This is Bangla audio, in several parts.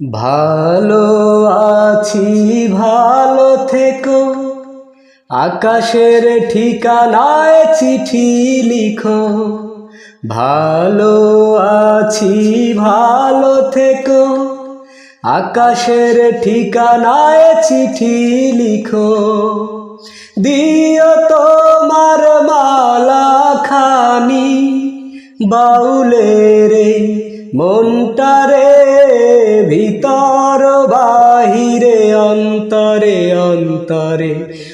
ভালো আছি, ভালো থেকো। আকাশের ঠিকানায় চিঠি লিখো। ভালো আছি, ভালো থেকো। আকাশের ঠিকানায় চিঠি লিখো। দিও তোমার মালা খানি বাউলের মনটারে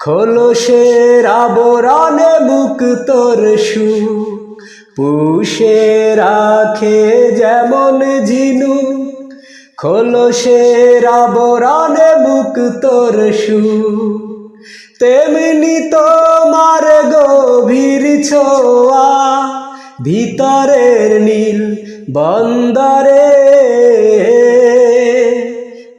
খোলসের আবরণে মুক্তর সু পুষে রাখে যেমন ঝিনু খোলসের আবরণে মুক্তর সু তেমনি তোমার গভীর ছোয়া ভিতরের নীল বন্দরে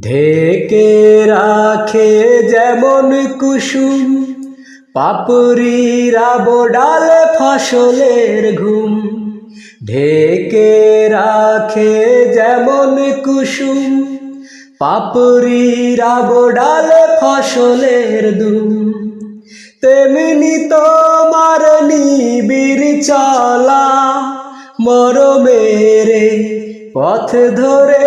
ঢেকে রাখে যেমন কুসুম পাপড়িরা বোডাল ফসলের ঘুম। ঢেকে রাখে যেমন কুসুম পাপড়িরা বোডাল ফসলের দুম। তেমনি তোমার নিবিড় চলা মরমেরে পথ ধরে